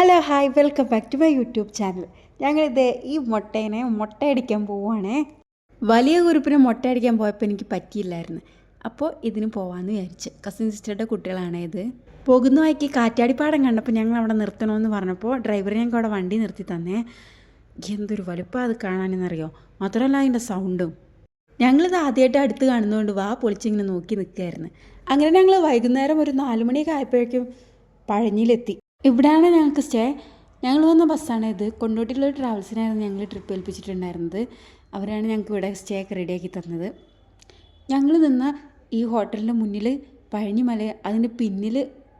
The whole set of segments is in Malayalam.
Hello hi welcome back to my YouTube channel ഞങ്ങളിത് ഈ മുട്ടേനെ മുട്ടയടിക്കാൻ പോവുകയാണേ വലിയ കുരുപ്പിന് മുട്ടയടിക്കാൻ പോയപ്പോൾ എനിക്ക് പറ്റിയില്ലായിരുന്നു. അപ്പോൾ ഇതിന് പോവാമെന്ന് വിചാരിച്ച്. കസിൻ സിസ്റ്ററുടെ കുട്ടികളാണ് ഇത്. പോകുന്ന വഴിക്ക് കാറ്റാടിപ്പാടം കണ്ടപ്പോൾ ഞങ്ങൾ അവിടെ നിർത്തണമെന്ന് പറഞ്ഞപ്പോൾ ഡ്രൈവർ ഞങ്ങൾക്ക് അവിടെ വണ്ടി നിർത്തി തന്നേ. എന്തൊരു വലുപ്പം അത് കാണാനെന്നറിയോ? മാത്രമല്ല അതിന്റെ സൗണ്ടും ഞങ്ങളിത് ആദ്യമായിട്ട് അടുത്ത് കാണുന്നതുകൊണ്ട് വാ പൊളിച്ചിങ്ങനെ നോക്കി നിൽക്കുകയായിരുന്നു അങ്ങനെ ഞങ്ങൾ വൈകുന്നേരം ഒരു നാല് മണിയൊക്കെ ആയപ്പോഴേക്കും പഴഞ്ഞിയിലെത്തി ഇവിടെയാണ് ഞങ്ങൾക്ക് സ്റ്റേ. ഞങ്ങൾ വന്ന ബസ്സാണ് ഇത്. കൊണ്ടോട്ടിയുള്ള ട്രാവൽസിനായിരുന്നു ഞങ്ങൾ ട്രിപ്പ് ഏൽപ്പിച്ചിട്ടുണ്ടായിരുന്നത്. അവരാണ് ഞങ്ങൾക്ക് ഇവിടെ സ്റ്റേ ഒക്കെ റെഡിയാക്കി തന്നത്. ഞങ്ങൾ നിന്ന ഈ ഹോട്ടലിന്റെ മുന്നിൽ പഴഞ്ഞി മല അതിന്റെ പിന്നിൽ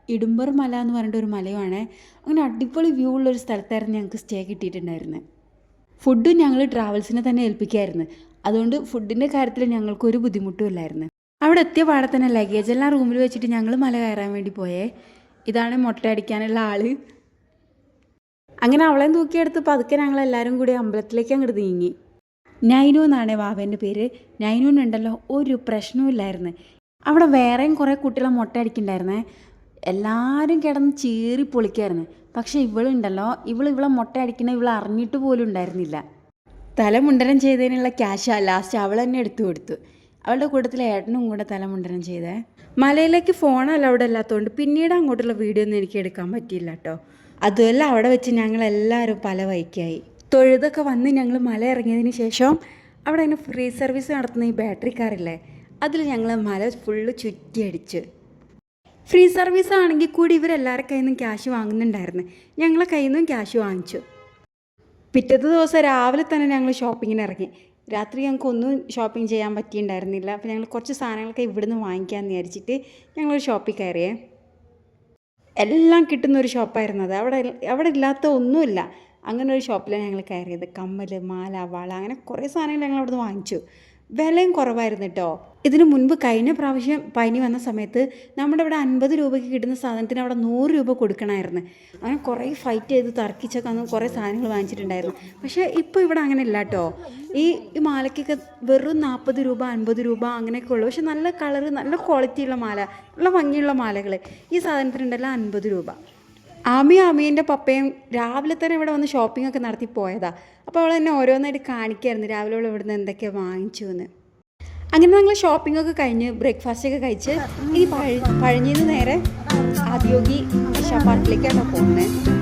ഇടുമ്പർ മല എന്ന് പറഞ്ഞിട്ട് ഒരു മലയുമാണ്. അങ്ങനെ അടിപൊളി വ്യൂ ഉള്ളൊരു സ്ഥലത്തായിരുന്നു ഞങ്ങൾക്ക് സ്റ്റേ കിട്ടിയിട്ടുണ്ടായിരുന്നത്. ഫുഡും ഞങ്ങൾ ട്രാവൽസിനെ തന്നെ ഏൽപ്പിക്കായിരുന്നു. അതുകൊണ്ട് ഫുഡിന്റെ കാര്യത്തിൽ ഞങ്ങൾക്കൊരു ബുദ്ധിമുട്ടും ഇല്ലായിരുന്നു. അവിടെ എത്തിയ പാടെ തന്നെ ലഗേജ് എല്ലാം റൂമിൽ വെച്ചിട്ട് ഞങ്ങൾ മല കയറാൻ വേണ്ടി പോയേ. ഇതാണ് മുട്ട അടിക്കാനുള്ള ആൾ. അങ്ങനെ അവളെ തൂക്കിയെടുത്ത് പതുക്കെ ഞങ്ങൾ എല്ലാവരും കൂടി അമ്പലത്തിലേക്ക് അങ്ങോട്ട് നീങ്ങി. നൈനു എന്നാണ് വാവേന്റെ പേര്. നൈനുണ്ടല്ലോ ഒരു പ്രശ്നവും അവിടെ വേറെയും കുറേ കുട്ടികളെ മുട്ട അടിക്കണ്ടായിരുന്നേ. എല്ലാവരും കിടന്ന് ചീറി പൊളിക്കായിരുന്നു. പക്ഷേ ഇവളുണ്ടല്ലോ ഇവൾ ഇവളെ മുട്ട അടിക്കണ ഇവൾ അറിഞ്ഞിട്ട് പോലും ഉണ്ടായിരുന്നില്ല. തലമുണ്ടനം ചെയ്തതിനുള്ള ക്യാഷ് ലാസ്റ്റ് അവൾ തന്നെ എടുത്തു കൊടുത്തു. അവളുടെ കൂട്ടത്തിൽ ഏട്ടനും കൂടെ തലമുണ്ടനം ചെയ്തേ. മലയിലേക്ക് ഫോൺ അലൗഡ് അല്ലാത്തതുകൊണ്ട് പിന്നീട് അങ്ങോട്ടുള്ള വീഡിയോ ഒന്നും എനിക്ക് എടുക്കാൻ പറ്റിയില്ല കേട്ടോ അതുമല്ല അവിടെ വെച്ച് ഞങ്ങൾ എല്ലാവരും പല വൈക്കായി തൊഴുതൊക്കെ വന്ന് ഞങ്ങൾ മല ഇറങ്ങിയതിന് ശേഷം അവിടെ അതിന് ഫ്രീ സർവീസ് നടത്തുന്ന ഈ ബാറ്ററി കാറില്ലേ അതിൽ ഞങ്ങൾ മല ഫുള്ള് ചുറ്റിയടിച്ച്. ഫ്രീ സർവീസ് ആണെങ്കിൽ കൂടി ഇവരെല്ലാവരുടെ കയ്യിൽ നിന്നും ക്യാഷ് വാങ്ങുന്നുണ്ടായിരുന്നു. ഞങ്ങളെ കയ്യിൽ നിന്നും ക്യാഷ് വാങ്ങിച്ചു. പിറ്റത്തെ ദിവസം രാവിലെ തന്നെ ഞങ്ങൾ ഷോപ്പിങ്ങിന് ഇറങ്ങി. രാത്രി ഞങ്ങൾക്ക് ഒന്നും ഷോപ്പിംഗ് ചെയ്യാൻ പറ്റിയിട്ടുണ്ടായിരുന്നില്ല. അപ്പോൾ ഞങ്ങൾ കുറച്ച് സാധനങ്ങളൊക്കെ ഇവിടുന്ന് വാങ്ങിക്കാമെന്ന് വിചാരിച്ചിട്ട് ഞങ്ങൾ ഷോപ്പിൽ കയറിയേ. എല്ലാം കിട്ടുന്ന ഒരു ഷോപ്പായിരുന്നു അത്. അവിടെ അവിടെ ഇല്ലാത്ത ഒന്നുമില്ല. അങ്ങനെ ഒരു ഷോപ്പിലാണ് ഞങ്ങൾ കയറിയത്. കമ്മൽ മാല വള അങ്ങനെ കുറേ സാധനങ്ങൾ ഞങ്ങൾ അവിടുന്ന് വാങ്ങിച്ചു. വിലയും കുറവായിരുന്നു കേട്ടോ. ഇതിനു മുൻപ് കഴിഞ്ഞ പ്രാവശ്യം പനി വന്ന സമയത്ത് നമ്മുടെ ഇവിടെ അൻപത് രൂപയ്ക്ക് കിട്ടുന്ന സാധനത്തിന് അവിടെ നൂറ് രൂപ കൊടുക്കണമായിരുന്നു. അങ്ങനെ കുറേ ഫൈറ്റ് ചെയ്ത് തർക്കിച്ചൊക്കെ അന്ന് കുറേ സാധനങ്ങൾ വാങ്ങിച്ചിട്ടുണ്ടായിരുന്നു. പക്ഷേ ഇപ്പോൾ ഇവിടെ അങ്ങനെ ഇല്ല കേട്ടോ. ഈ ഈ മാലയ്ക്കൊക്കെ വെറും നാൽപ്പത് രൂപ അൻപത് രൂപ അങ്ങനെയൊക്കെ ഉള്ളു. പക്ഷെ നല്ല കളറ് നല്ല ക്വാളിറ്റിയുള്ള മാല നല്ല ഭംഗിയുള്ള മാലകൾ ഈ സാധനത്തിനുണ്ടല്ലോ അൻപത് രൂപ. ആമി ആമീന്റെ പപ്പയും രാവിലെ തന്നെ ഇവിടെ വന്ന് ഷോപ്പിംഗ് ഒക്കെ നടത്തി പോയതാ. അപ്പോൾ അവൾ എന്നെ ഓരോന്നായിട്ട് കാണിക്കായിരുന്നു. രാവിലെ അവൾ ഇവിടുന്ന് എന്തൊക്കെയാണ് വാങ്ങിച്ചു എന്ന് അങ്ങനെ ഞങ്ങൾ ഷോപ്പിംഗ് ഒക്കെ കഴിഞ്ഞ് ബ്രേക്ക്ഫാസ്റ്റ് ഒക്കെ കഴിച്ച് ഈ പഴ പഴഞ്ഞിന്ന് നേരെ ആദ്യോഗി ഷാ പാർക്കിലേക്കാണ് പോകുന്നത്